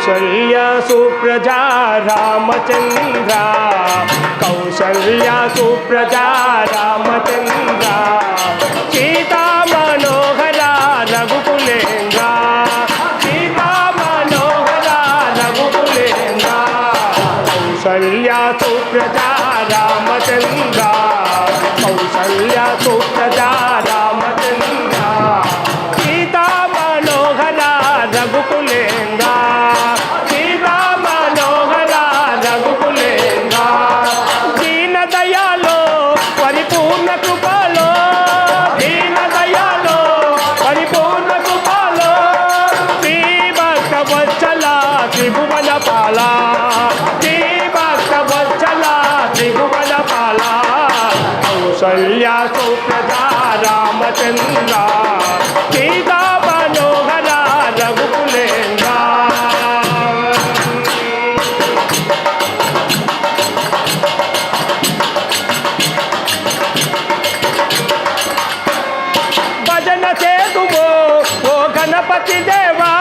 కౌసల్య సుప్రజా రామచంద్ర. కౌసల్య సుప్రజా రామచంద్ర. సీతా మనోహర రఘుకులేంద్ర. సీతా మనోహర రఘుకులేంద్ర. కౌసల్య సుప్రజా రామచంద్ర. పాల శ్రీ భక్త వత్సల త్రిభువన పాల. కౌసల్య సుప్రజా రామచంద్ర సీతా మనోహర రఘుకులేంద్ర. భజన చేతుమో ఓ గణపతి దేవా.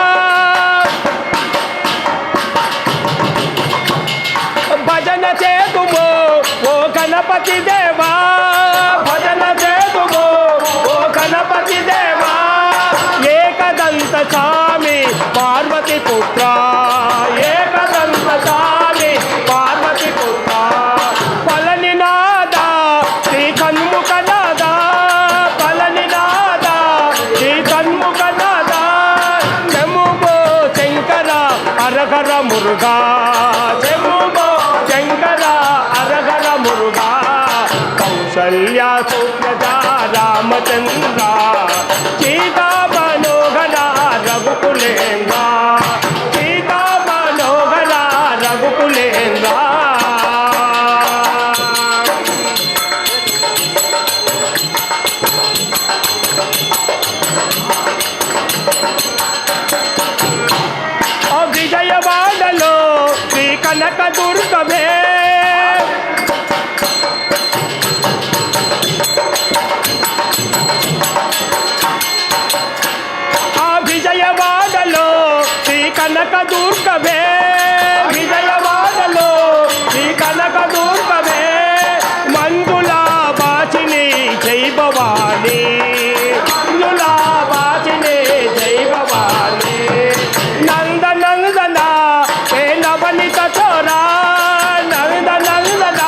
కౌసల్య సుప్రజా రామచంద్ర నవనిత చోరా నంద నందన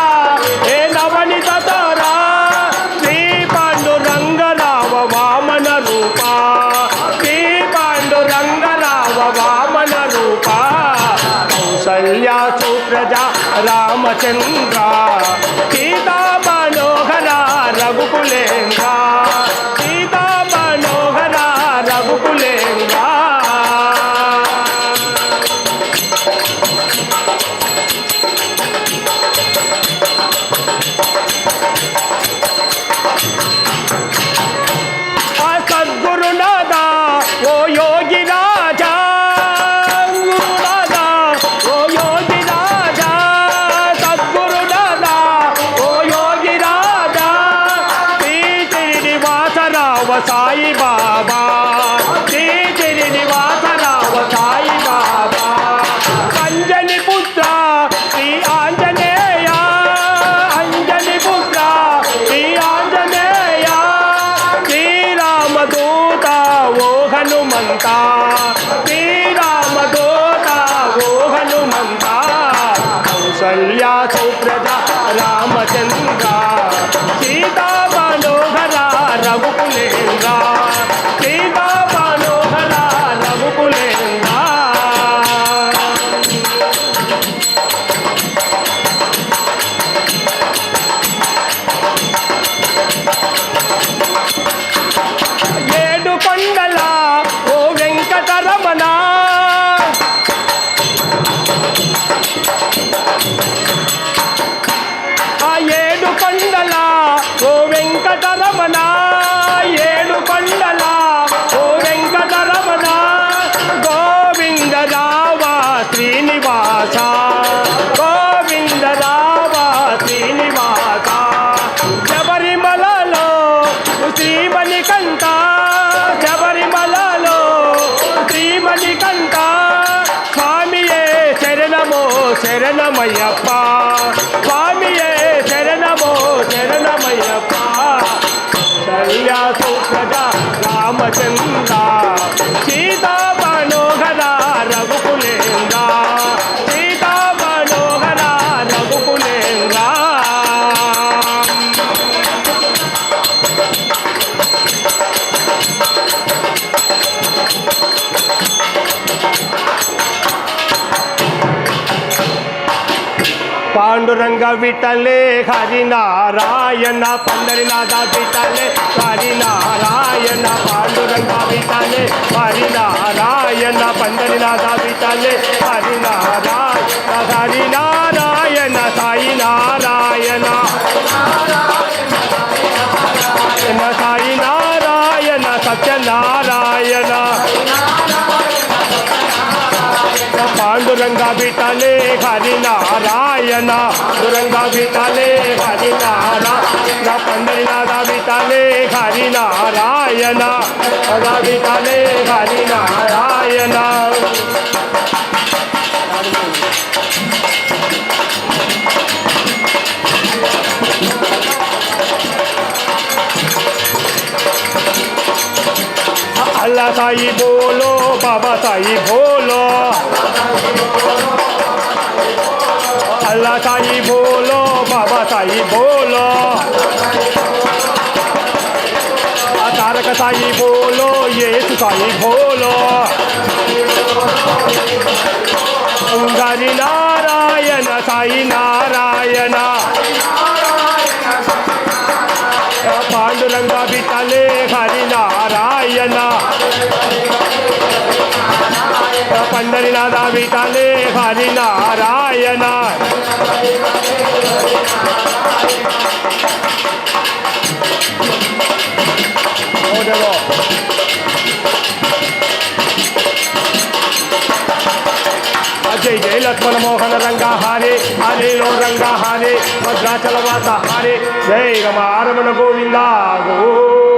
ఏ నవనిత చోరా? శ్రీ పాండురంగరావ వామన రూప. శ్రీ పాండురంగరావ వామన రూప. కౌసల్య సుప్రజా రామచంద్ర సీతా మనోహర రఘుకులేంద్ర. హనుమంతా. వెంకటరమణ పాండురంగ విఠలే హరినారాయణ పండరినాథ విఠలే హరినారాయణ పాండురంగ విఠలే హరినారాయణ పండరినాథ విఠలే హరినారాయణ హరినారాయణ పాండురంగ బిటలే హరినారాయణ దురంగ బిటలే హరినారాయణ పండరినాథ బిటలే హరినారాయణ సదా బిటలే హరినారాయణ అల్లా సాయి బోలో বাবা তাই ভোলো আল্লাহ তাই ভোলো বাবা তাই ভোলো তারক তাই বলো ইয়েসু তাই ভোলো উঙ্গারি নারায়ণ তাই না పండరినాథ బిటలే హరి నారాయణ. జై జై లక్ష్మణ మోహన రంగ హారే హరిలో రంగ హారే భద్రాచల మాత హారే జై రమ రమణ గోవింద గోవింద